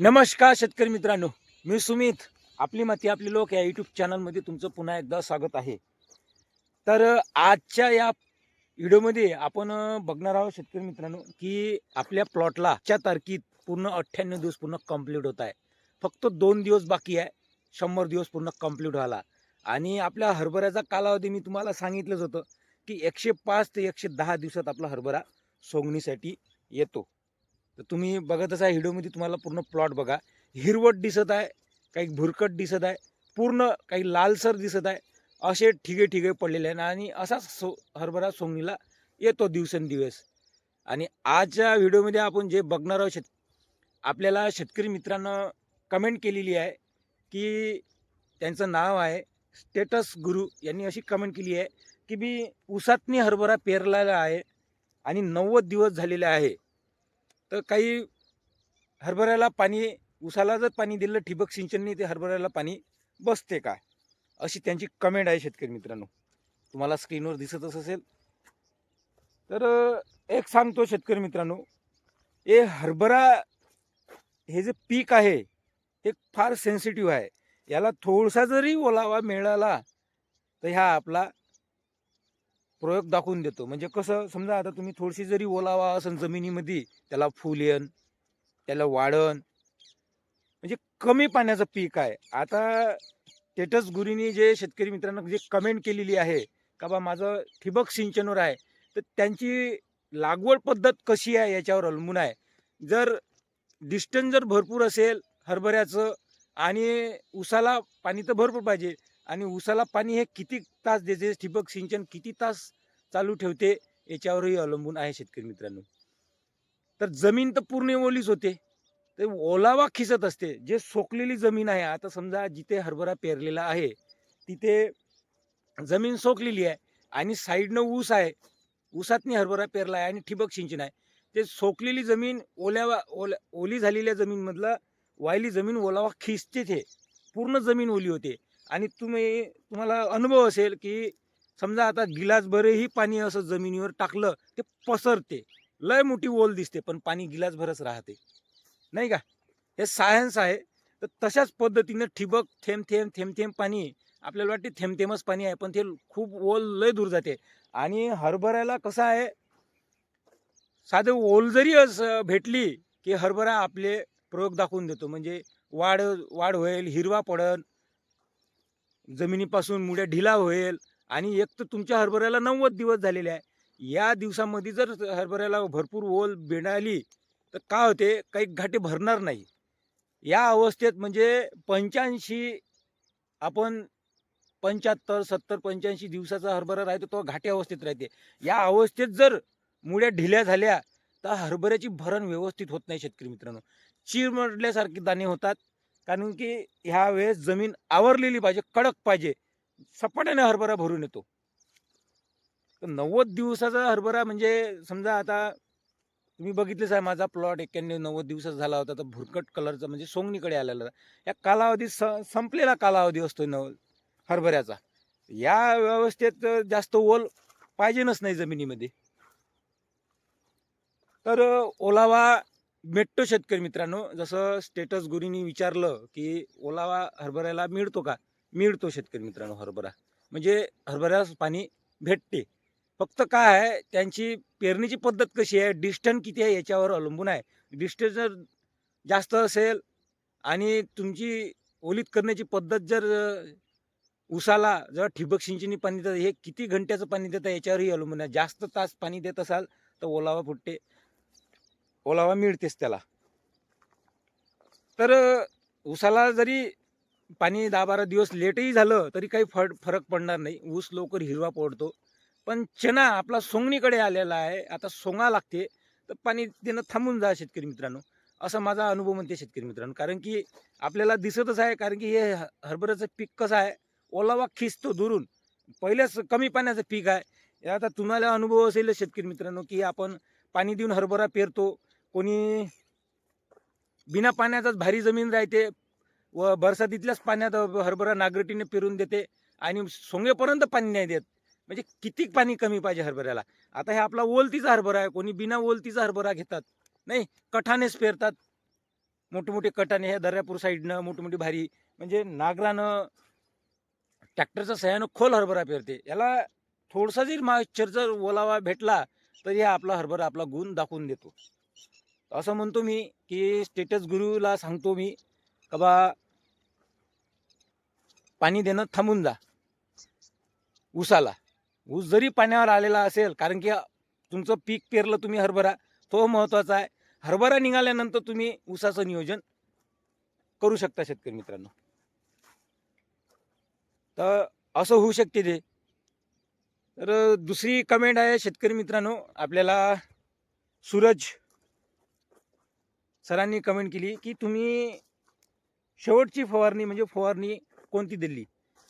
नमस्कार शेतकरी मित्रांनो मी सुमित. आपली माती आपली लोक या यूट्यूब चॅनलमध्ये तुमचं पुन्हा एकदा स्वागत आहे. तर आजच्या या व्हिडिओमध्ये आपण बघणार आहोत शेतकरी मित्रांनो की आपल्या प्लॉटला च्या तारखेत पूर्ण अठ्ठ्याण्णव दिवस पूर्ण कंप्लीट होत आहे. फक्त दोन दिवस बाकी आहे शंभर दिवस पूर्ण कंप्लीट व्हायला आणि आपल्या हरभऱ्याचा कालावधी मी तुम्हाला सांगितलंच होतं की एकशे पाच ते एकशे दहा दिवसात आपला हरभरा सोंगणीसाठी येतो. तर तुम्ही बघतच आहे व्हिडिओमध्ये तुम्हाला पूर्ण प्लॉट बघा. हिरवट दिसत आहे काही भुरकट दिसत आहे पूर्ण काही लालसर दिसत आहे. असे ठिगे ठिगे पडलेले आहे आणि असाच सो हरभरा सोंगणीला येतो दिवसेंदिवस. आणि आजच्या व्हिडिओमध्ये आपण जे बघणार आहोत शेत आपल्याला शेतकरी मित्रांनं कमेंट केलेली आहे की त्यांचं नाव आहे स्टेटस गुरु. यांनी अशी कमेंट केली आहे की मी उसातनी हरभरा पेरलेला आहे आणि नव्वद दिवस झालेले आहे. तर काही हरभऱ्याला पाणी उसाला जर पाणी दिलं ठिबक सिंचनने ते हरभऱ्याला पाणी बसते का? अशी त्यांची कमेंट आहे शेतकरी मित्रांनो. तुम्हाला स्क्रीनवर दिसतच असेल. तर एक सांगतो शेतकरी मित्रांनो. हे हरभरा हे जे पीक आहे हे फार सेन्सिटिव्ह आहे. याला थोडासा जरी ओलावा मिळाला तर ह्या आपला प्रयोग दाखवून देतो. म्हणजे कसं समजा आता तुम्ही थोडीशी जरी ओलावा असेल जमिनीमध्ये त्याला फुल येण त्याला वाढन म्हणजे कमी पाण्याचं पीक आहे. आता टेटस गुरीनी जे शेतकरी मित्रांनो जे कमेंट केलेली आहे का बा माझं ठिबक सिंचनवर आहे तर त्यांची लागवड पद्धत कशी आहे याच्यावर अवलंबून आहे. जर डिस्टन्स जर भरपूर असेल हरभऱ्याचं आणि उसाला पाणी तर भरपूर पाहिजे आणि ऊसाला पाणी हे किती तास देते ठिबक सिंचन किती तास चालू ठेवते? याच्यावरही अवलंबून आहे शेतकरी मित्रांनो. तर जमीन तर पूर्ण ओलीच होते. तर ओलावा खिसत असते. जे सोकलेली जमीन आहे आता समजा जिथे हरभरा पेरलेला आहे तिथे जमीन सोकलेली आहे आणि साईडनं ऊस आहे. ऊसातनी हरभरा पेरला आहे आणि ठिबक सिंचन आहे. ते सोकलेली जमीन ओल्यावा ओल्या ओली झालेल्या जमीनमधलं वायली जमीन ओलावा खिसते ते. पूर्ण जमीन ओली होते. आणि तुम्ही तुम्हाला अनुभव असेल की समजा आता गिलासभरही पाणी असं जमिनीवर टाकलं ते पसरते. लय मोठी ओल दिसते पण पाणी गिलासभरच राहते. नाही का? हे सायन्स आहे. तर तशाच पद्धतीनं ठिबक थेंब थेंब थेंब थेंब पाणी आपल्याला वाटते थेंब थेंबच पाणी आहे पण ते खूप ओल लय दूर जाते. आणि हरभऱ्याला कसं आहे साधं ओल जरी असं भेटली की हरभरा आपले प्रयोग दाखवून देतो. म्हणजे वाढ वाढ होईल हिरवा पडन जमिनीपासून मुळ्या ढिला होईल आणि एक तर तुमच्या हरभऱ्याला नव्वद दिवस झालेले आहे. या दिवसामध्ये जर हरभऱ्याला भरपूर ओल मिळाली तर काय होते? काही घाटे भरणार नाही. या अवस्थेत म्हणजे पंच्याऐंशी आपण पंच्याहत्तर सत्तर पंच्याऐंशी दिवसाचा हरभरा राहतो तो घाटे अवस्थेत राहते. या अवस्थेत जर मुळ्या ढिल्या झाल्या तर हरभऱ्याची भरण व्यवस्थित होत नाही शेतकरी मित्रांनो. चिरमडल्यासारखे दाणे होतात. कारण की ह्या वेळेस जमीन आवरलेली पाहिजे कडक पाहिजे. सपाट्याने हरभरा भरून येतो. नव्वद दिवसाचा हरभरा म्हणजे समजा आता तुम्ही बघितलेच आहे माझा प्लॉट एक्क्याण्णव नव्वद दिवसाचा झाला होता. तर भुरकट कलरचा म्हणजे सोंगणीकडे आलेला होता. या कालावधी स संपलेला कालावधी असतो नव हरभऱ्याचा. या व्यवस्थेत जास्त ओल पाहिजेनच नाही जमिनीमध्ये. तर ओलावा भेटतो शेतकरी मित्रांनो जसं स्टेटस गुरुनी विचारलं की ओलावा हरभऱ्याला मिळतो का? मिळतो शेतकरी मित्रांनो हरभरा. म्हणजे हरभऱ्यास पाणी भेटते. फक्त काय आहे त्यांची पेरणीची पद्धत कशी आहे डिस्टन्स किती आहे याच्यावर अवलंबून आहे. डिस्टन्स जर जास्त असेल आणि तुमची ओलीत करण्याची पद्धत जर उसाला जर ठिबक सिंचनी पाणी देतं हे किती घंट्याचं पाणी देतं याच्यावरही अवलंबून आहे. जास्त तास पाणी देत असाल तर ओलावा फुटते. ओलावा मिळतेच त्याला. तर ऊसाला जरी पाणी दहा बारा दिवस लेटही झालं तरी काही फड फरक पडणार नाही. ऊस लवकर हिरवा पडतो. पण चना आपला सोंगणीकडे आलेला आहे. आता सोंगा लागते तर पाणी देणं थांबून जा शेतकरी मित्रांनो. असा माझा अनुभव म्हणते शेतकरी मित्रांनो. कारण की आपल्याला दिसतच आहे कारण की हे हरभऱ्याचं पीक कसं आहे? ओलावा खिचतो दुरून. पहिल्याच कमी पाण्याचं पीक आहे. हे आता तुम्हाला अनुभव असेल शेतकरी मित्रांनो की आपण पाणी देऊन हरभरा पेरतो. कोणी बिना पाण्याचाच भारी जमीन राहते व बरसातीतल्याच पाण्यात हरभरा नागरटीने पेरून देते आणि सोंगेपर्यंत पाणी नाही देत. म्हणजे किती पाणी कमी पाहिजे हरभऱ्याला? आता हे आपला ओलतीचा हरभरा आहे. कोणी बिना ओलतीचा हरभरा घेतात. नाही कठानेच पेरतात. मोठे कटाने हे दर्यापूर साईडनं मोठमोठी मोठी भारी. म्हणजे नागरानं ट्रॅक्टरच्या सह्यानं खोल हरभरा पेरते. याला थोडासा जरी माश्चरचा जर ओलावा भेटला तरी हा आपला हरभरा आपला गुण दाखवून देतो. असं म्हणतो मी की स्टेटस गुरुला सांगतो मी का बा पाणी देणं थांबून जा. ऊसाला. ऊस जरी पाण्यावर आलेला असेल कारण की तुमचं पीक पेरलं तुम्ही हरभरा तो महत्त्वाचा आहे. हरभरा निघाल्यानंतर तुम्ही ऊसाचं नियोजन करू शकता शेतकरी मित्रांनो. तर असं होऊ शकते ते. तर दुसरी कमेंट आहे शेतकरी मित्रांनो आपल्याला सूरज सरांनी कमेंट केली की तुम्ही शेवटची फवारणी म्हणजे फवारणी कोणती दिली?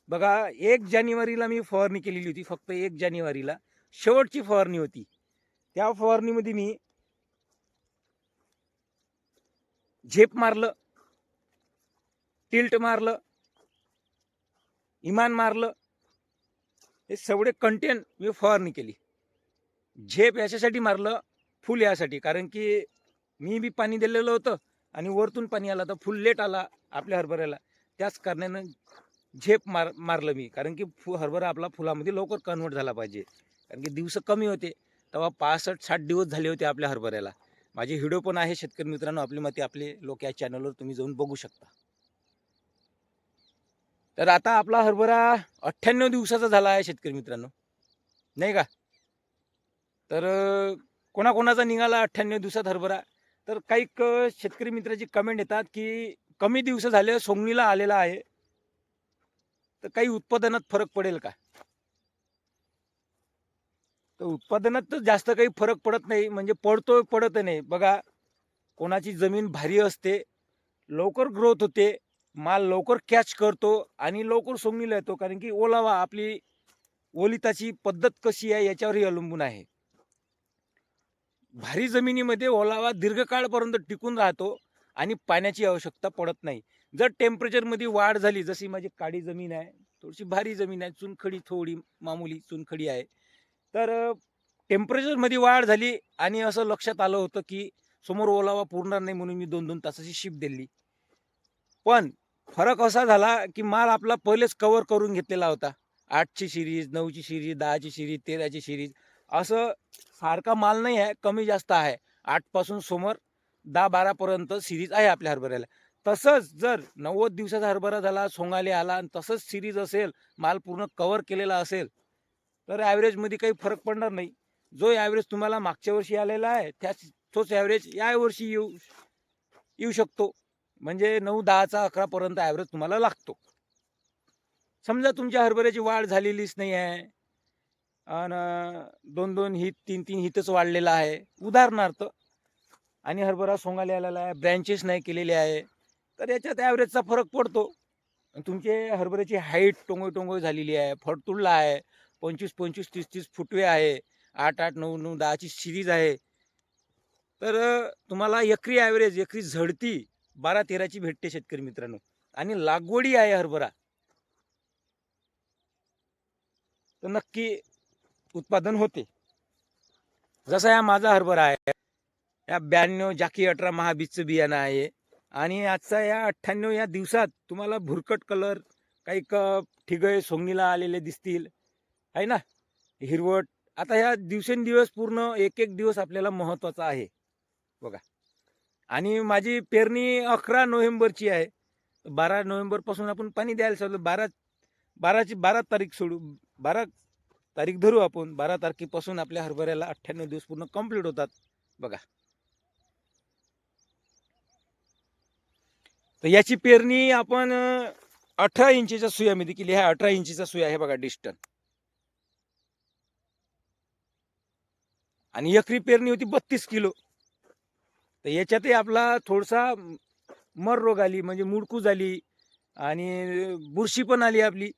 बघा एक जानेवारीला मी फवारणी केलेली होती फक्त एक जानेवारीला. शेवटची फवारणी होती. त्या फवारणीमध्ये मी झेप मारलं टिल्ट मारलं इमान मारलं. हे सगळे कंटेन मी फवारणी केली. झेप याच्यासाठी मारलं फुल यासाठी. कारण की मी बी पाणी दिलेलं होतं आणि वरतून पाणी आलं तर फुल लेट आला आपल्या हरभऱ्याला. त्याच कारणानं झेप मार मारलं मी. कारण की फु हरभरा आपला फुलामध्ये लवकर कन्वर्ट झाला पाहिजे. कारण की दिवस कमी होते. तेव्हा पासष्ट साठ दिवस झाले होते आपल्या हरभऱ्याला. माझे व्हिडिओ पण आहे शेतकरी मित्रांनो. आपली मते आपले लोक या चॅनलवर तुम्ही जाऊन बघू शकता. तर आता आपला हरभरा अठ्ठ्याण्णव दिवसाचा झाला आहे शेतकरी मित्रांनो. नाही का? तर कोणाकोणाचा निघाला अठ्ठ्याण्णव दिवसात हरभरा? तर काही क- शेतकरी मित्राची कमेंट येतात की कमी दिवस झाले सोंगणीला आलेला आहे. तर काही उत्पादनात फरक पडेल का? तर उत्पादनात तर जास्त काही फरक पडत नाही म्हणजे पडतो पडत नाही. बघा कोणाची जमीन भारी असते लवकर ग्रोथ होते माल लवकर कॅच करतो आणि लवकर सोंगणीला येतो. कारण की ओलावा आपली ओलिताची पद्धत कशी आहे याच्यावरही अवलंबून आहे. भारी जमिनीमध्ये ओलावा दीर्घकाळपर्यंत टिकून राहतो आणि पाण्याची आवश्यकता पडत नाही. जर टेम्परेचरमध्ये वाढ झाली जशी माझी काळी जमीन आहे थोडीशी भारी जमीन आहे चुनखडी थोडी मामूली चुनखडी आहे तर टेम्परेचरमध्ये वाढ झाली आणि असं लक्षात आलं होतं की समोर ओलावा पुरणार नाही म्हणून मी दोन दोन तासाची शिप दिली. पण फरक असा झाला की माल आपला पहिलेच कवर करून घेतलेला होता. आठची सिरीज नऊची सिरीज दहाची सिरीज तेराची सिरीज असं सारखा माल नाही आहे कमी जास्त आहे. आठपासून समोर दहा बारापर्यंत सिरीज आहे आपल्या हरभऱ्याला. तसंच जर नव्वद दिवसाचा हरभरा झाला सोंगाले आला आणि तसंच सिरीज असेल माल पूर्ण कवर केलेला असेल तर ॲव्हरेजमध्ये काही फरक पडणार नाही. जो ॲव्हरेज तुम्हाला मागच्या वर्षी आलेला आहे त्याच तोच ॲव्हरेज या वर्षी येऊ येऊ शकतो. म्हणजे नऊ दहाचा अकरापर्यंत ॲव्हरेज तुम्हाला लागतो. समजा तुमच्या हरभऱ्याची वाढ झालेलीच नाही आहे आणि दोन दोन हित तीन तीन हितच वाढलेलं आहे. उदाहरणार्थ आणि हरभरा सोंगाला आलेला आहे ब्रँचेस नाही केलेले आहे तर याच्यात ॲव्हरेजचा फरक पडतो. आणि तुमचे हरभऱ्याची हाईट टोंगोय टोंगोय झालेली आहे फडतुडला आहे पंचवीस पंचवीस तीस तीस फुटवे आहे आठ आठ नऊ नऊ दहाची सिरीज आहे. तर तुम्हाला एकरी ॲव्हरेज एकरी झडती बारा तेराची भेटते शेतकरी मित्रांनो. आणि लागवडी आहे हरभरा. तर नक्की उत्पादन होते. जसा या माझा हरभरा आहे या ब्याण्णव जाकी अठरा महाबीजचं बियाणं आहे आणि आजचा या अठ्ठ्याण्णव या दिवसात तुम्हाला भुरकट कलर काही क ठिगळे सोंगणीला आलेले दिसतील. आहे ना? हिरवट. आता ह्या दिवसेंदिवस पूर्ण एक एक दिवस आपल्याला महत्त्वाचा आहे. बघा. आणि माझी पेरणी अकरा नोव्हेंबरची आहे. बारा नोव्हेंबरपासून आपण पाणी द्यायला सांगतो बारा बाराची बारा तारीख सोडू बारा तारीख धरू आपण. बारा तारखेपासून आपल्या हरभऱ्याला अठ्ठ्याण्णव दिवस पूर्ण कंप्लीट होतात. बघा. तर याची पेरणी आपण अठरा इंचीच्या सुयामध्ये केली आहे अठरा इंचीचा सुया आहे बघा डिस्टन आणि एकरी पेरणी होती बत्तीस किलो. तर याच्यातही आपला थोडासा मर रोग आली म्हणजे मुडकू झाली आणि बुरशी पण आली आपली.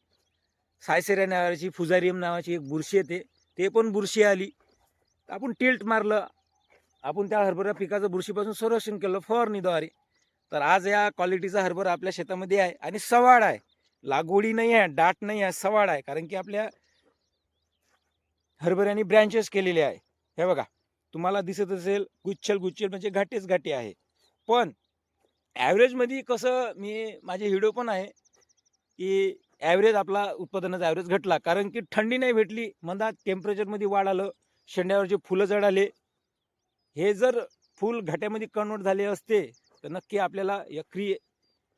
सायसेऱ्या नावाची फुजारियम नावाची एक बुरशी येते ते. पण बुरशी आली. आपण टिल्ट मारलं. आपण त्या हरभरा पिकाचं बुरशीपासून संरक्षण केलं फवारणीद्वारे. तर आज या क्वालिटीचा हरभरा आपल्या शेतामध्ये आहे आणि सवाड आहे. लागवडी नाही आहे दाट नाही आहे सवाड आहे. कारण की आपल्या हरभऱ्याने ब्रँचेस केलेले आहे. हे बघा तुम्हाला दिसत असेल गुच्छल गुच्छल म्हणजे घाटेच घाटे आहे. पण ॲव्हरेजमध्ये कसं मी माझे व्हिडिओ पण आहे की ॲव्हरेज आपला उत्पादनाचा ॲव्हरेज घटला. कारण की थंडी नाही भेटली मंदात टेम्परेचरमध्ये वाढ आलं शेंड्यावरचे फुलं जडाले हे जर फुल घाट्यामध्ये कन्वर्ट झाले असते तर नक्की आपल्याला यक्री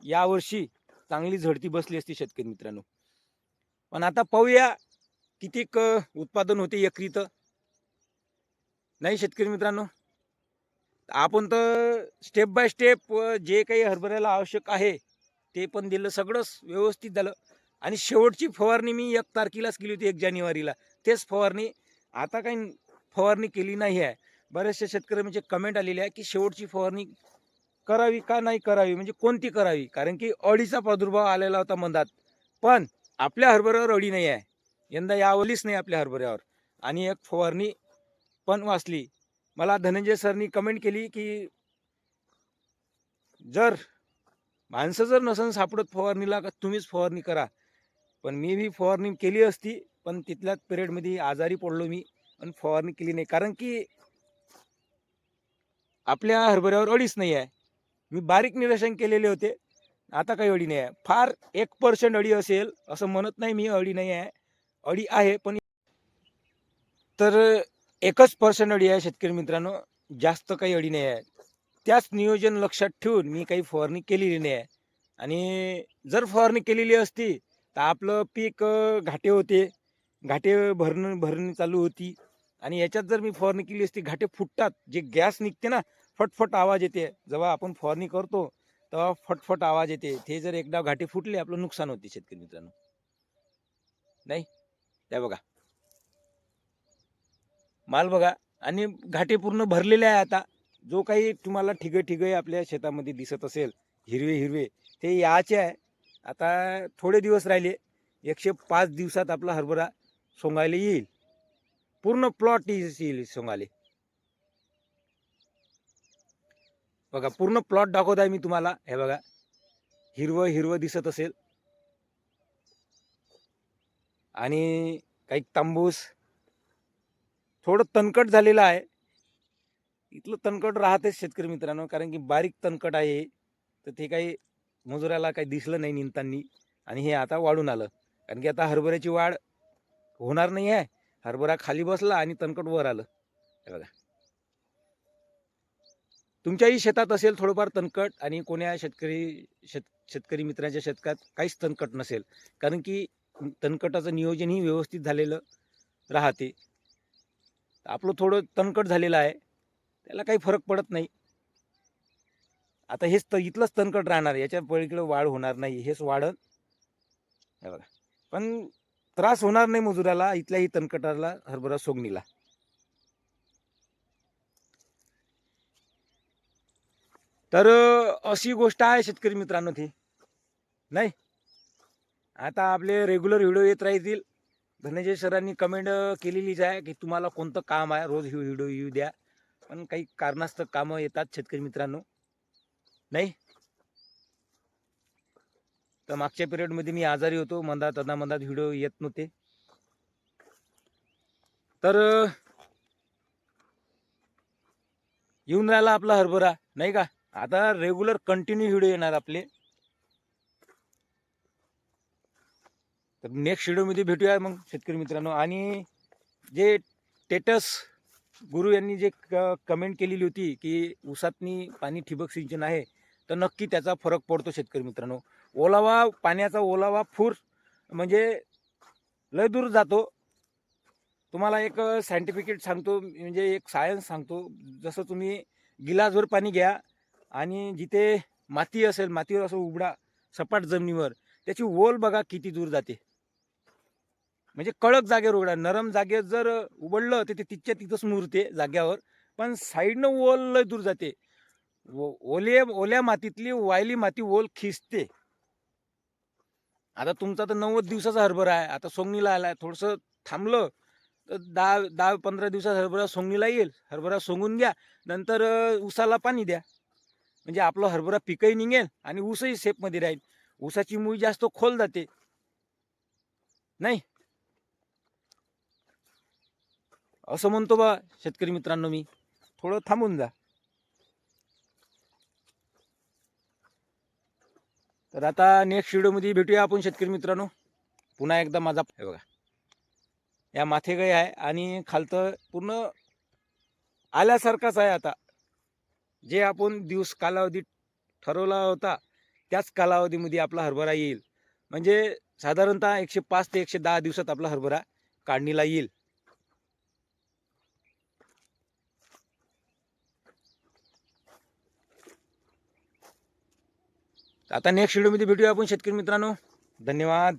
यावर्षी चांगली झडती बसली असती शेतकरी मित्रांनो. पण आता पाहूया कितीक क उत्पादन होते एकरी तर नाही शेतकरी मित्रांनो? आपण तर स्टेप बाय स्टेप जे काही हरभऱ्याला आवश्यक आहे ते पण दिलं सगळंच व्यवस्थित झालं. आणि शेवटची फवारणी मी एक तारखेलाच केली होती एक जानेवारीला. तेच फवारणी आता काही फवारणी केली नाही आहे. बऱ्याचशा म्हणजे कमेंट आलेले आहे की शेवटची फवारणी करावी का नाही करावी? म्हणजे कोणती करावी? कारण की अळीचा प्रादुर्भाव आलेला होता मंदात. पण आपल्या हरभऱ्यावर अळी नाही आहे. यंदा यावलीच नाही आपल्या हरभऱ्यावर. आणि एक फवारणी पण वाचली. मला धनंजय सरनी कमेंट केली की जर माणसं जर नसन सापडत फवारणीला का तुम्हीच फवारणी करा. पण मी बी फवारणी केली असती पण तिथल्याच पिरियडमध्ये आजारी पडलो मी पण फवारणी केली नाही. कारण की आपल्या हरभऱ्यावर अडीच नाही आहे. मी बारीक निरीक्षण केलेले होते. आता काही अडी नाही आहे. फार एक पर्सेंट अडी असेल असं म्हणत नाही मी अडी नाही आहे. अडी आहे पण तर एकच पर्सेंट अडी आहे शेतकरी मित्रांनो. जास्त काही अडी नाही आहे. त्याच नियोजन लक्षात ठेवून मी काही फवारणी केलेली नाही आहे. आणि जर फवारणी केलेली असती तर आपलं पीक घाटे होते. घाटे भरणं भरणी चालू होती. आणि याच्यात जर मी फवारणी केली असती घाटे फुटतात. जे गॅस निघते ना फटफट आवाज येते. जेव्हा आपण फवारणी करतो तेव्हा फटफट आवाज येते. ते जर एकदा घाटे फुटले आपलं नुकसान होते शेतकरी मित्रांनो. नाही? त्या बघा. माल बघा. आणि घाटे पूर्ण भरलेले आहे आता. जो काही तुम्हाला ठिगे ठिगे आपल्या शेतामध्ये दिसत असेल हिरवे हिरवे ते याचे आहे. आता थोडे दिवस राहिले एकशे पाच दिवसात आपला हरभरा सोंगायला येईल. पूर्ण प्लॉट येईल सोंगाले बघा पूर्ण प्लॉट दाखवत आहे मी तुम्हाला. हे बघा हिरवं हिरवं दिसत असेल. आणि काही तांबूस. थोडं तणकट झालेलं आहे. इथलं तणकट राहतेच शेतकरी मित्रांनो कारण की बारीक तणकट आहे. तर ते काही मजुराला काही दिसलं नाही निंतांनी. आणि हे आता वाढून आलं. कारण की आता हरभऱ्याची वाढ होणार नाही आहे. हरभरा खाली बसला आणि तणकट वर आलं. हे बघा. तुमच्याही शेतात असेल थोडंफार तणकट आणि कोण्या शेतकरी शेत शेतकरी मित्राच्या शेतकात काहीच तणकट नसेल. कारण की तणकटाचं नियोजनही व्यवस्थित झालेलं राहते. आपलं थोडं तणकट झालेलं आहे. त्याला काही फरक पडत नाही. आता हेच तर इथलं तणकट राहणार याच्या पलीकडे वाढ होणार नाही हेच वाढत हे बघा. पण त्रास होणार नाही मजुराला इथल्याही तणकटाला हरभरा सोगणीला. तर अशी गोष्ट आहे शेतकरी मित्रांनो ती. नाही? आता आपले रेग्युलर व्हिडिओ येत राहतील. धनंजय सरांनी कमेंट केलेलीच आहे की तुम्हाला कोणतं काम आहे? रोज व्हिडिओ येऊ द्या. पण काही कारणास्तव कामं येतात शेतकरी मित्रांनो. नाही? तर मागच्या पिरियडमध्ये मी आजारी होतो मंदात अदामंदात व्हिडिओ येत नव्हते. तर येऊन राहिला आपला हरभरा नाही का? आता रेग्युलर कंटिन्यू व्हिडिओ येणार आपले. तर नेक्स्ट व्हिडिओमध्ये भेटूया मग शेतकरी मित्रांनो. आणि जे टेटस गुरु यांनी जे क कमेंट केलेली होती की ऊसातनी पाणी ठिबक सिंचन आहे तर नक्की त्याचा फरक पडतो शेतकरी मित्रांनो. ओलावा पाण्याचा ओलावा फूर म्हणजे लय दूर जातो. तुम्हाला एक सायंटिफिकेट सांगतो म्हणजे एक सायन्स सांगतो. जसं तुम्ही गिलासभर पाणी घ्या आणि जिथे माती असेल मातीवर असं उघडा सपाट जमिनीवर त्याची ओल बघा किती दूर जाते. म्हणजे कडक जागेवर उघडा. नरम जागेत जर उघडलं तर ते तिथच्या तिथंच मुरते जाग्यावर पण साईडनं ओल लय दूर जाते. ओले ओल्या मातीतली वायली माती ओल खिचते आता तुमचा तर नव्वद दिवसाचा हरभरा आहे. आता सोंगणीला आहे थोडंसं थांबलं तर दहा दहा पंधरा दिवसात हरभरा सोंगणीला येईल. हरभरा सोंगून घ्या. नंतर ऊसाला पाणी द्या. म्हणजे आपलं हरभरा पिकही निघेल आणि ऊसही सेफमध्ये राहील. ऊसाची मुळी जास्त खोल जाते. नाही? असं म्हणतो बा शेतकरी मित्रांनो मी. थोडं थांबून जा. तर आता नेक्स्ट व्हिडिओमध्ये भेटूया आपण शेतकरी मित्रांनो. पुन्हा एकदा माझा हे बघा. या माथेगाई आहे आणि खालतं पूर्ण आल्यासारखाच आहे आता. जे आपण दिवस कालावधी ठरवला होता त्याच कालावधीमध्ये आपला हरभरा येईल. म्हणजे साधारणतः एकशे पाच ते एकशे दहा दिवसात आपला हरभरा काढणीला येईल. आता नेक्स्ट व्हिडिओमध्ये भेटूया आपण शेतकरी मित्रांनो. धन्यवाद.